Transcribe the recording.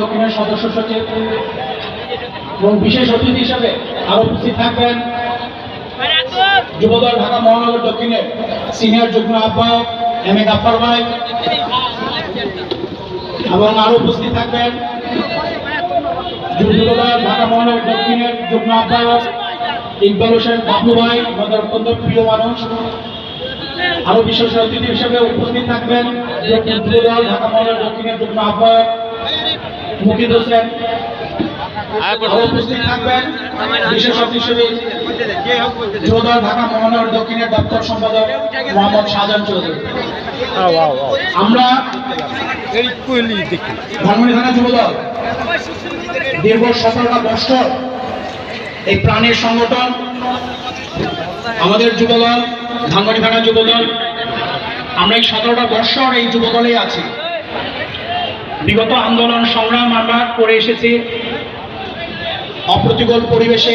দক্ষিণের সদস্য সচিব এবং বিশেষ অতিথি হিসেবে আরও উপস্থিত থাকবেন। যুবদল ঢাকা মহানগর দক্ষিণের সিনিয়র যুগ্ম আহ্বায়ক এম এ গাফার ভাই। এবং আরও উপস্থিত থাকবেন যুবদল ঢাকা মহানগর দক্ষিণের যুগ্ম আহ্বায়ক ইকবাল হোসেন বাবু ভাই আমাদের অত্যন্ত প্রিয় মানুষ। আরও বিশেষ অতিথি হিসেবে উপস্থিত থাকবেন ঢাকা মহানগর দক্ষিণের যুগ্ম আহ্বায়ক মুকিদ হোসেন। উপস্থিত থাকবেন। হিসেবে ঢাকা মহানগর দক্ষিণের দপ্তর সম্পাদক মোহাম্মদ শাহজাহান চৌধুরী। আমরা থানা যুবদল দীর্ঘ সতেরোটা বছর এই প্রাণের সংগঠন আমাদের যুবদল ধানমন্ডি থানা যুবদল আমরা এই সতেরোটা বছর এই যুবদলেই আছি। বিগত আন্দোলন সংগ্রাম আমরা করে এসেছি। অপ্রতিকূল পরিবেশে